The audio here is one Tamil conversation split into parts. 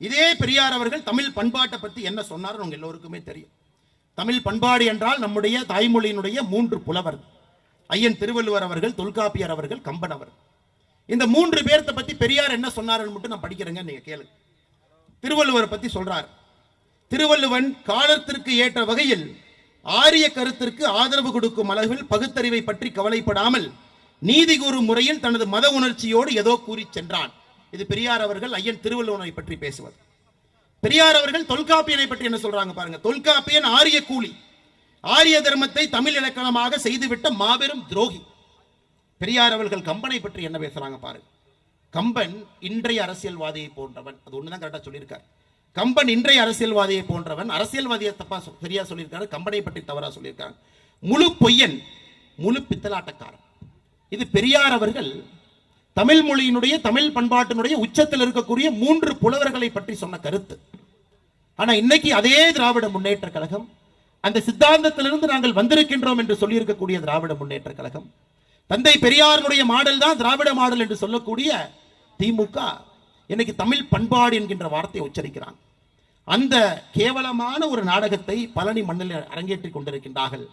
இதே பெரியார் அவர்கள் தமிழ் பண்பாட்டை பத்தி என்ன சொன்னார் உங்க எல்லோருக்குமே தெரியும். தமிழ் பண்பாடு என்றால் நம்முடைய தாய்மொழியினுடைய மூன்று புலவர். ஐயன் திருவள்ளுவர் அவர்கள் தொல்காப்பியர் அவர்கள் கம்பன் அவர். இந்த மூன்று பேர்த்த பத்தி பெரியார் என்ன சொன்னாருன்னு மட்டும் நான் படிக்கிறேங்க நீங்க கேளு திருவள்ளுவரை பத்தி சொல்றார். திருவள்ளுவன் காலத்திற்கு ஏற்ற வகையில் ஆரிய கருத்திற்கு ஆதரவு கொடுக்கும் அளவில் பகுத்தறிவை பற்றி கவலைப்படாமல் நீதி கூறும் முறையில் தனது மத உணர்ச்சியோடு ஏதோ கூறி சென்றான். இது பெரியார் அவர்கள் ஐயன் திருவள்ளுவனை பற்றி பேசுவது. பெரியார் அவர்கள் தொல்காப்பியனை பற்றி என்ன சொல்றாங்க பாருங்க. தொல்காப்பியன் ஆரிய கூலி. ஆரிய தர்மத்தை தமிழ் இலக்கணமாக செய்துவிட்ட மாபெரும் துரோகி. பெரியார் அவர்கள் கம்பனை பற்றி என்ன பேசுறாங்க பாருங்க கம்பன் இன்றைய அரசியல்வாதியை போன்றவன். அது ஒண்ணுதான் கரெக்டா சொல்லியிருக்கார். கம்பன் இன்றைய அரசியல்வாதியை போன்றவன். அரசியல்வாதியை தப்பா சரியா சொல்லியிருக்காரு. கம்பனை பற்றி தவறா சொல்லியிருக்காங்க முழு பொய்யன் முழு பித்தலாட்டக்காரன். இது பெரியார் அவர்கள் தமிழ் மொழியினுடைய தமிழ் பண்பாட்டினுடைய உச்சத்தில் இருக்கக்கூடிய மூன்று புலவர்களை பற்றி சொன்ன கருத்து. ஆனா இன்னைக்கு அதே திராவிட முன்னேற்ற கழகம் அந்த சித்தாந்தத்திலிருந்து நாங்கள் வந்திருக்கின்றோம் என்று சொல்லியிருக்கக்கூடிய திராவிட முன்னேற்ற கழகம் தந்தை பெரியாருடைய மாடல் தான் திராவிட மாடல் என்று சொல்லக்கூடிய திமுக இன்னைக்கு தமிழ் பண்பாடு என்கின்ற வார்த்தையை உச்சரிக்கிறாங்க. அந்த கேவலமான ஒரு நாடகத்தை பழனி மண்ணில் அரங்கேற்றிக் கொண்டிருக்கின்றார்கள்.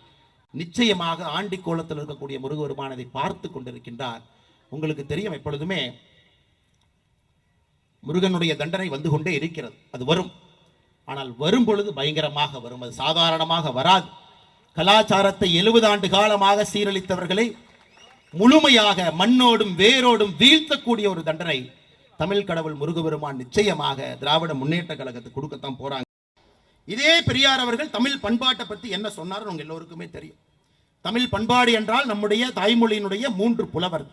நிச்சயமாக ஆண்டி கோலத்தில் இருக்கக்கூடிய முருகபெருமான் அதை பார்த்து கொண்டிருக்கின்றார். உங்களுக்கு தெரியும் எப்பொழுதுமே முருகனுடைய தண்டனை வந்து கொண்டே இருக்கிறது. அது வரும். ஆனால் வரும் பொழுது பயங்கரமாக வரும். அது சாதாரணமாக வராது. கலாச்சாரத்தை எழுபது ஆண்டு காலமாக சீரழித்தவர்களை முழுமையாக மண்ணோடும் வேரோடும் வீழ்த்தக்கூடிய ஒரு தண்டனை தமிழ் கடவுள் முருகபெருமான் நிச்சயமாக திராவிட முன்னேற்ற கழகத்துக்கு கொடுக்கத்தான் போறாங்க. இதே பெரியார் அவர்கள் தமிழ் பண்பாட்டை பற்றி என்ன சொன்னார் உங்க எல்லோருக்குமே தெரியும். தமிழ் பண்பாடு என்றால் நம்முடைய தாய்மொழியினுடைய மூன்று புலவர்.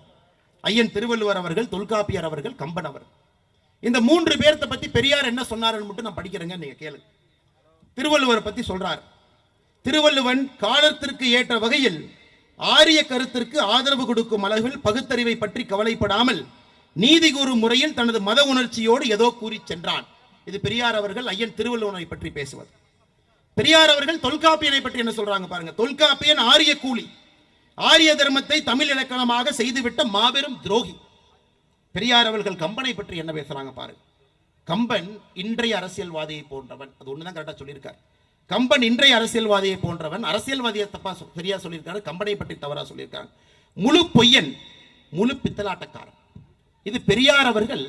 ஐயன் திருவள்ளுவர் அவர்கள் தொல்காப்பியர் அவர்கள் கம்பன் அவர். இந்த மூன்று பேர்த்த பத்தி பெரியார் என்ன சொன்னார் மட்டும் நான் படிக்கிறேங்க நீங்க கேளு திருவள்ளுவர் பத்தி சொல்றார். திருவள்ளுவன் காலத்திற்கு ஏற்ற வகையில் ஆரிய கருத்திற்கு ஆதரவு கொடுக்கும் அளவில் பகுத்தறிவை பற்றி கவலைப்படாமல் நீதி கூறும் முறையில் தனது மத உணர்ச்சியோடு ஏதோ கூறி சென்றான். இது பெரியார் அவர்கள் ஐயன் திருவள்ளுவனை பற்றி பேசுவது. பெரியார் அவர்கள் தொல்காப்பியனை பற்றி என்ன சொல்றாங்க பாருங்க. தொல்காப்பியன் ஆரிய கூலி. ஆரிய தர்மத்தை தமிழ் இலக்கணமாக செய்துவிட்ட மாபெரும் துரோகி. பெரியார் அவர்கள் கம்பனை பற்றி என்ன பேசுறாங்க பாருங்க கம்பன் இன்றைய அரசியல்வாதியை போன்றவன். அது ஒண்ணுதான் கரெக்டா சொல்லியிருக்கார். கம்பன் இன்றைய அரசியல்வாதியை போன்றவன். அரசியல்வாதியை தப்பா சரியா சொல்லியிருக்காரு. கம்பனை பற்றி தவறா சொல்லியிருக்காங்க முழு பொய்யன் முழு பித்தலாட்டக்காரன். இது பெரியார் அவர்கள்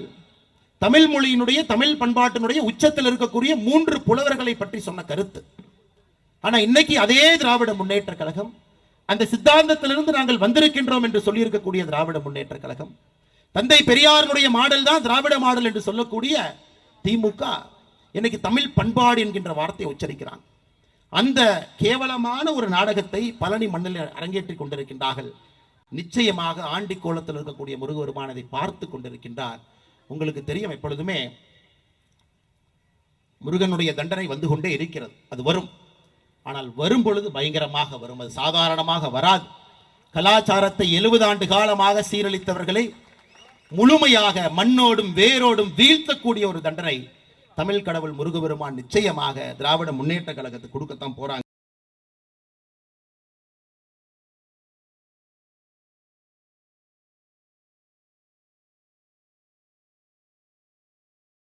தமிழ் மொழியினுடைய தமிழ் பண்பாட்டினுடைய உச்சத்தில் இருக்கக்கூடிய மூன்று புலவர்களை பற்றி சொன்ன கருத்து. ஆனா இன்னைக்கு அதே திராவிட முன்னேற்ற கழகம் அந்த சித்தாந்தத்திலிருந்து நாங்கள் வந்திருக்கின்றோம் என்று சொல்லியிருக்கக்கூடிய திராவிட முன்னேற்ற கழகம். தந்தை பெரியாருடைய மாடல் தான் திராவிட மாடல் என்று சொல்லக்கூடிய திமுக. இன்னைக்கு தமிழ் பண்பாடு என்கின்ற வார்த்தையை உச்சரிக்கிறான் அந்த கேவலமான ஒரு நாடகத்தை பழனி மண்ணில் அரங்கேற்றிக் கொண்டிருக்கின்றார்கள். நிச்சயமாக ஆண்டி கோலத்தில் இருக்கக்கூடிய முருகபெருமான் அதை பார்த்து கொண்டிருக்கின்றார். உங்களுக்கு தெரியும் எப்பொழுதுமே முருகனுடைய தண்டனை வந்து கொண்டே இருக்கிறது. அது வரும். ஆனால் வரும் பொழுது பயங்கரமாக வரும். அது சாதாரணமாக வராது. கலாச்சாரத்தை எழுபது ஆண்டு காலமாக சீரழித்தவர்களை முழுமையாக மண்ணோடும் வேரோடும் வீழ்த்தக்கூடிய ஒரு தண்டனை தமிழ் கடவுள் முருகபெருமான் நிச்சயமாக திராவிட முன்னேற்ற கழகத்துக்கு கொடுக்கத்தான் போறாங்க.